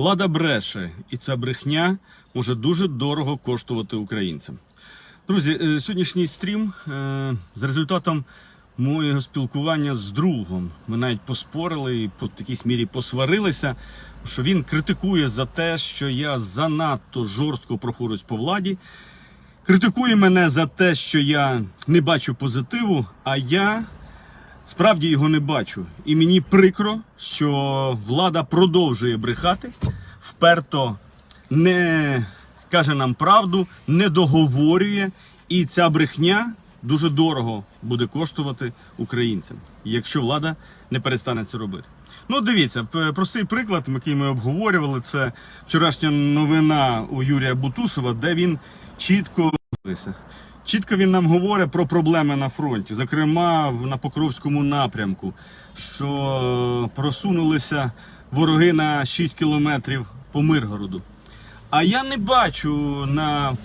Влада бреше, і ця брехня може дуже дорого коштувати українцям. Друзі, е, сьогоднішній стрім е, за результатом моєго спілкування з другом. Ми навіть поспорили і по якійсь мірі посварилися, що він критикує за те, що я занадто жорстко проходжусь по владі. Критикує мене за те, що я не бачу позитиву, а я справді його не бачу. І мені прикро, що влада продовжує брехати, вперто не каже нам правду, не договорює, і ця брехня дуже дорого буде коштувати українцям, якщо влада не перестане це робити. Ну, дивіться, простий приклад, який ми обговорювали, це вчорашня новина у Юрія Бутусова, де він чітко Чітко він нам говорить про проблеми на фронті, зокрема на Покровському напрямку, що просунулися вороги на 6 кілометрів по Миргороду. А я не бачу на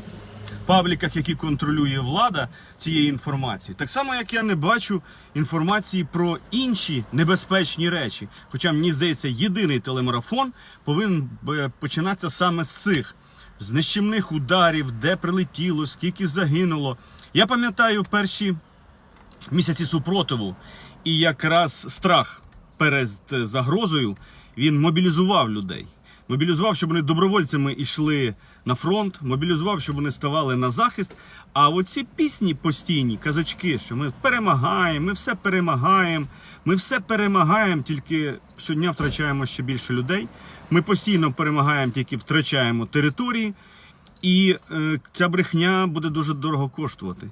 пабліках, які контролює влада, цієї інформації. Так само, як я не бачу інформації про інші небезпечні речі. Хоча мені здається, єдиний телемарафон повинен е, починатися саме з цих з нищівних ударів, де прилетіло, скільки загинуло. Я пам'ятаю перші місяці супротиву, і якраз страх перед е, загрозою він мобілізував людей. Мобілізував, щоб вони добровольцями йшли на фронт, мобілізував, щоб вони ставали на захист. А оці пісні постійні, казачки, що ми перемагаємо, ми все перемагаємо, ми все перемагаємо, тільки щодня втрачаємо ще більше людей. Ми постійно перемагаємо, тільки втрачаємо території, і е, ця брехня буде дуже дорого коштувати.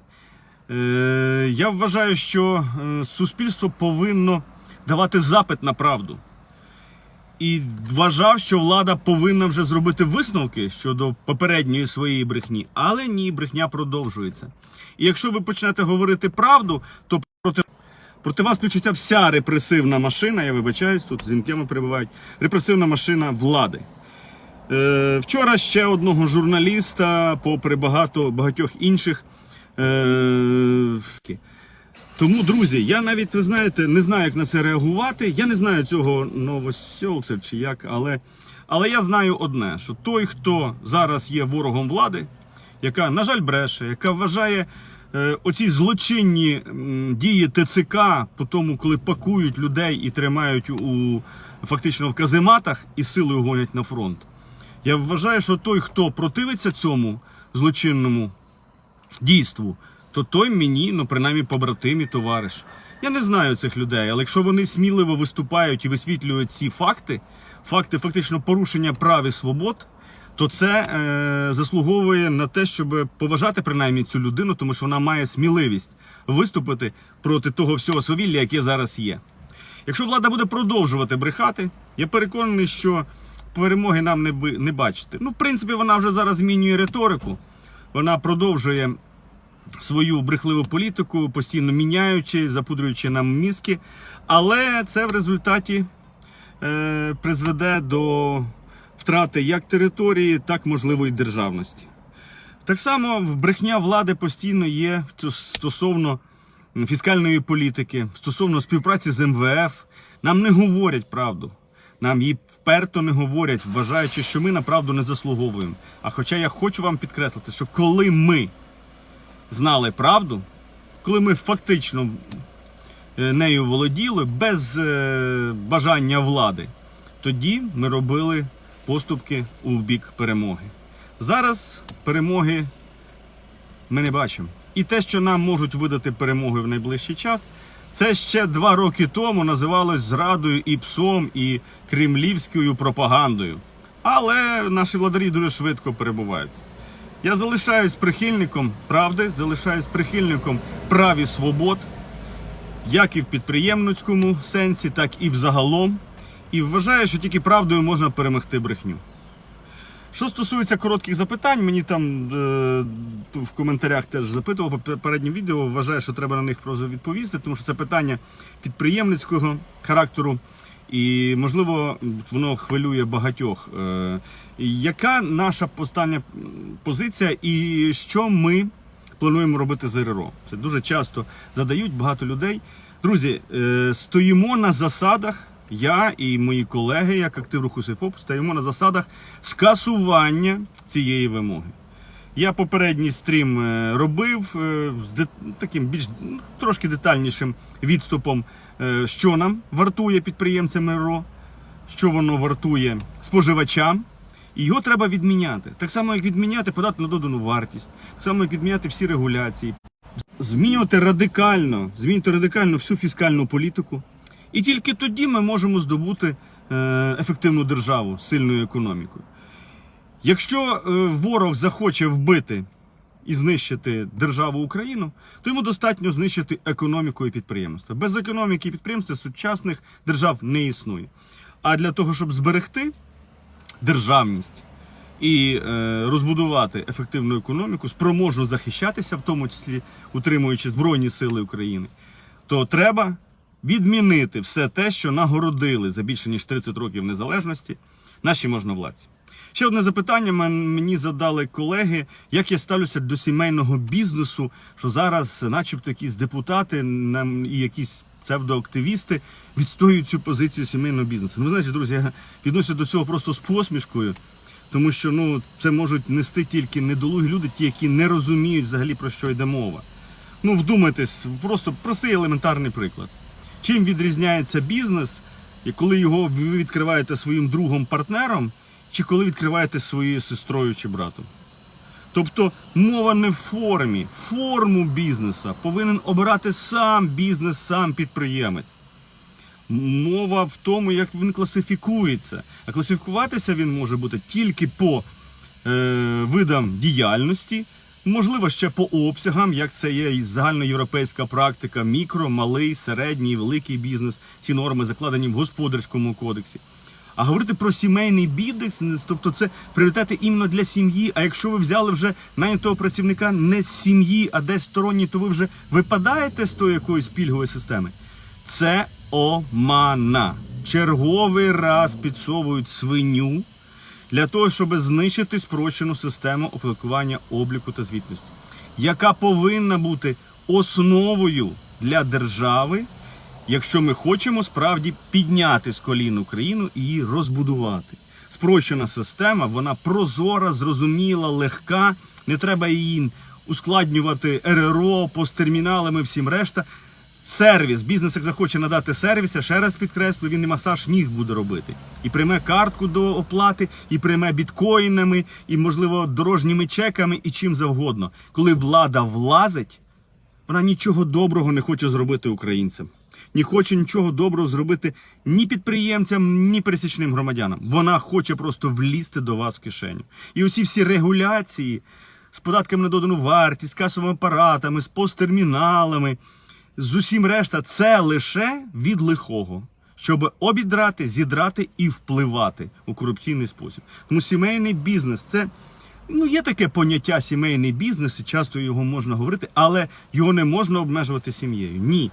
Е, я вважаю, що е, суспільство повинно давати запит на правду. І вважав, що влада повинна вже зробити висновки щодо попередньої своєї брехні, але ні, брехня продовжується. І якщо ви почнете говорити правду, то проти, проти вас включиться вся репресивна машина, я вибачаюсь, тут з інками перебувають, репресивна машина влади. Е, вчора ще одного журналіста, попри багато багатьох інших. Е, тому, друзі, я навіть ви знаєте, не знаю, як на це реагувати. Я не знаю цього новосьолця чи як, але, але я знаю одне: що той, хто зараз є ворогом влади, яка, на жаль, бреше, яка вважає е, оці злочинні дії ТЦК, по тому, коли пакують людей і тримають у фактично в казематах і силою гонять на фронт. Я вважаю, що той, хто противиться цьому злочинному дійству, то той мені, ну принаймні, побратим і товариш. Я не знаю цих людей, але якщо вони сміливо виступають і висвітлюють ці факти, факти фактично порушення прав і свобод, то це е, заслуговує на те, щоб поважати принаймні цю людину, тому що вона має сміливість виступити проти того всього свавілля, яке зараз є. Якщо влада буде продовжувати брехати, я переконаний, що перемоги нам не, не бачити. Ну, в принципі, вона вже зараз змінює риторику. Вона продовжує свою брехливу політику, постійно міняючи, запудрюючи нам мізки. Але це в результаті е, призведе до втрати як території, так можливо і державності. Так само брехня влади постійно є стосовно фіскальної політики, стосовно співпраці з МВФ. Нам не говорять правду. Нам її вперто не говорять, вважаючи, що ми на правду не заслуговуємо. А хоча я хочу вам підкреслити, що коли ми знали правду, коли ми фактично е, нею володіли без е, бажання влади, тоді ми робили поступки у бік перемоги. Зараз перемоги ми не бачимо. І те, що нам можуть видати перемоги в найближчий час, це ще два роки тому називалось зрадою і псом, і кремлівською пропагандою. Але наші владарі дуже швидко перебуваються. Я залишаюсь прихильником правди, залишаюсь прихильником прав і свобод, як і в підприємницькому сенсі, так і взагалом. І вважаю, що тільки правдою можна перемогти брехню. Що стосується коротких запитань, мені там е, в коментарях теж запитував по попереднім відео. Вважаю, що треба на них просто відповісти, тому що це питання підприємницького характеру, і можливо воно хвилює багатьох. Е, яка наша остання позиція, і що ми плануємо робити з РРО? Це дуже часто задають багато людей. Друзі, е, стоїмо на засадах, я і мої колеги, як актив руху СЕФОП, стоїмо на засадах скасування цієї вимоги. Я попередній стрім е, робив е, з таким більш ну, трошки детальнішим відступом, е, що нам вартує підприємцям РРО, що воно вартує споживачам. І його треба відміняти. Так само, як відміняти податок на додану вартість, так само, як відміняти всі регуляції, змінювати радикально, змінювати радикально всю фіскальну політику. І тільки тоді ми можемо здобути ефективну державу сильною економікою. Якщо е, ворог захоче вбити і знищити державу Україну, то йому достатньо знищити економіку і підприємства. Без економіки і підприємства сучасних держав не існує. А для того, щоб зберегти державність і е, розбудувати ефективну економіку, спроможну захищатися, в тому числі утримуючи Збройні Сили України, то треба відмінити все те, що нагородили за більше ніж 30 років незалежності наші можновладці. Ще одне запитання мені задали колеги, як я ставлюся до сімейного бізнесу, що зараз, начебто, якісь депутати і якісь псевдоактивісти відстоюють цю позицію сімейного бізнесу. Ну, ви знаєте, друзі, я відношуся до цього просто з посмішкою, тому що ну, це можуть нести тільки недолугі люди, ті, які не розуміють взагалі про що йде мова. Ну, вдумайтесь, просто простий елементарний приклад. Чим відрізняється бізнес, і коли його ви відкриваєте своїм другом партнером, чи коли відкриваєте своєю сестрою чи братом? Тобто мова не в формі, форму бізнеса повинен обирати сам бізнес, сам підприємець. Мова в тому, як він класифікується. А класифікуватися він може бути тільки по е, видам діяльності, можливо, ще по обсягам, як це є загальноєвропейська практика, мікро, малий, середній, великий бізнес. Ці норми закладені в господарському кодексі. А говорити про сімейний бізнес, тобто це пріоритети іменно для сім'ї. А якщо ви взяли вже нанятого працівника не з сім'ї, а десь сторонній, то ви вже випадаєте з тої якоїсь пільгової системи. Це омана. Черговий раз підсовують свиню для того, щоб знищити спрощену систему оподаткування обліку та звітності, яка повинна бути основою для держави, якщо ми хочемо справді підняти з колін Україну і її розбудувати. Спрощена система, вона прозора, зрозуміла, легка. Не треба її ускладнювати РРО, посттерміналами, всім решта. Сервіс, бізнес, як захоче надати сервіс, я ще раз підкреслю, він і масаж ніг буде робити. І прийме картку до оплати, і прийме біткоїнами, і, можливо, дорожніми чеками, і чим завгодно. Коли влада влазить, вона нічого доброго не хоче зробити українцям. Не хоче нічого доброго зробити ні підприємцям, ні пересічним громадянам. Вона хоче просто влізти до вас в кишеню. І оці всі регуляції з податками на додану вартість, з касовими апаратами, з посттерміналами, з усім решта, це лише від лихого, щоб обідрати, зідрати і впливати у корупційний спосіб. Тому сімейний бізнес це. Ну, є таке поняття сімейний бізнес, і часто його можна говорити, але його не можна обмежувати сім'єю. Ні.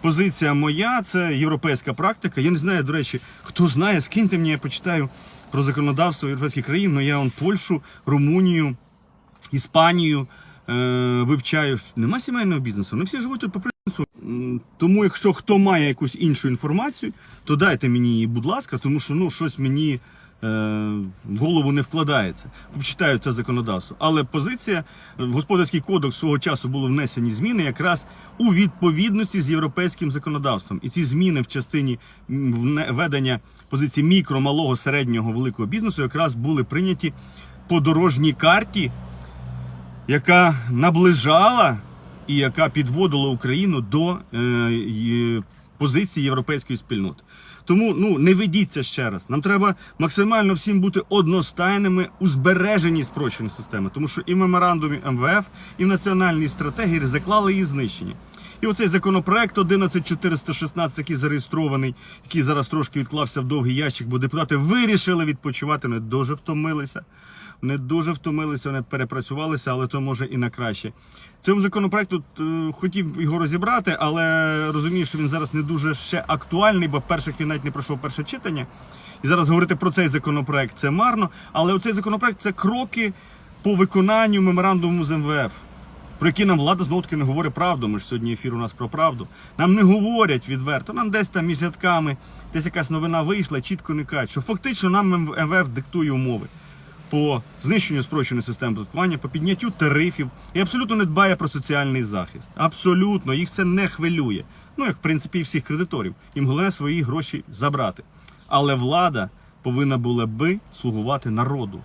Позиція моя це європейська практика. Я не знаю, до речі, хто знає, скиньте мені, я почитаю про законодавство європейських країн. Ну я он Польщу, Румунію, Іспанію е, вивчаю. Нема сімейного бізнесу. Вони всі живуть тут по принципу. Тому, якщо хто має якусь іншу інформацію, то дайте мені її, будь ласка, тому що ну щось мені голову не вкладається. Почитаю це законодавство. Але позиція в господарський кодекс свого часу було внесені зміни якраз у відповідності з європейським законодавством. І ці зміни в частині м, вне- ведення позиції мікро, малого, середнього, великого бізнесу якраз були прийняті по дорожній карті яка наближала і яка підводила Україну до е, позиції європейської спільноти. Тому ну не ведіться ще раз. Нам треба максимально всім бути одностайними у збереженні спрощеної системи, тому що і в меморандумі МВФ, і в національній стратегії заклали її знищення. І оцей законопроект 11416, який зареєстрований, який зараз трошки відклався в довгий ящик, бо депутати вирішили відпочивати, не дуже втомилися. Не дуже втомилися, не перепрацювалися, але то може і на краще. Цьому законопроекту е, хотів його розібрати, але розумію, що він зараз не дуже ще актуальний, бо перших він навіть не пройшов перше читання. І зараз говорити про цей законопроект це марно. Але оцей законопроект це кроки по виконанню меморандуму з МВФ. про які нам влада знову таки не говорить правду. Ми ж сьогодні ефір у нас про правду. Нам не говорять відверто, нам десь там між рядками, десь якась новина вийшла, чітко не кажуть, що фактично нам МВФ диктує умови по знищенню спрощеної системи податкування, по підняттю тарифів і абсолютно не дбає про соціальний захист. Абсолютно, їх це не хвилює. Ну, як в принципі і всіх кредиторів. Їм головне свої гроші забрати. Але влада повинна була би слугувати народу.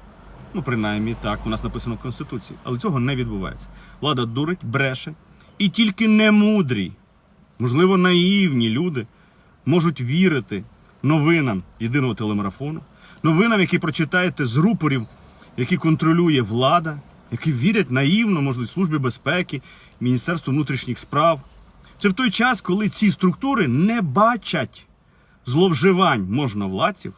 Ну, принаймні, так у нас написано в Конституції. Але цього не відбувається. Влада дурить, бреше. І тільки немудрі, можливо, наївні люди можуть вірити новинам єдиного телемарафону, новинам, які прочитаєте з рупорів, які контролює влада, які вірять наївно, можливо, Службі безпеки, Міністерству внутрішніх справ. Це в той час, коли ці структури не бачать зловживань можновладців,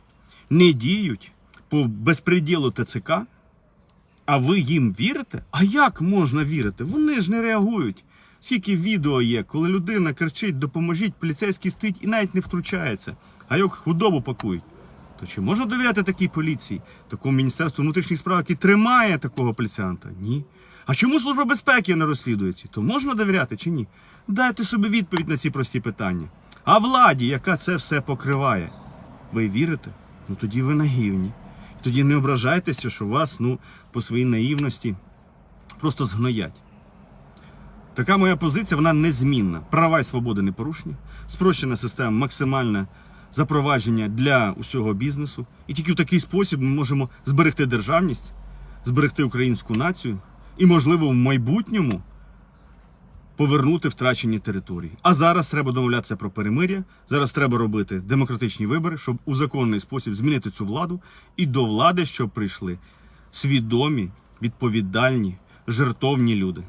не діють по безпреділу ТЦК, а ви їм вірите? А як можна вірити? Вони ж не реагують. Скільки відео є, коли людина кричить, допоможіть, поліцейський стоїть і навіть не втручається, а як худобу пакують. То чи можна довіряти такій поліції, такому міністерству внутрішніх справ, який тримає такого поліціанта? Ні. А чому служба безпеки не розслідується? То можна довіряти чи ні? Дайте собі відповідь на ці прості питання. А владі, яка це все покриває, ви вірите? Ну тоді ви наївні. І тоді не ображайтеся, що вас ну, по своїй наївності просто згноять. Така моя позиція, вона незмінна. Права і свободи не порушені. Спрощена система, максимальне запровадження для усього бізнесу. І тільки в такий спосіб ми можемо зберегти державність, зберегти українську націю і, можливо, в майбутньому повернути втрачені території. А зараз треба домовлятися про перемир'я. Зараз треба робити демократичні вибори, щоб у законний спосіб змінити цю владу і до влади, щоб прийшли свідомі, відповідальні, жертовні люди.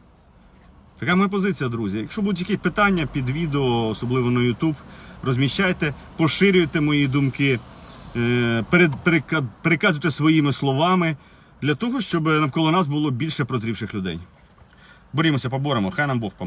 Така моя позиція, друзі. Якщо будуть якісь питання під відео, особливо на YouTube, розміщайте, поширюйте мої думки, е, переказуйте своїми словами для того, щоб навколо нас було більше прозрівших людей. Борімося, поборемо, хай нам Бог поможе.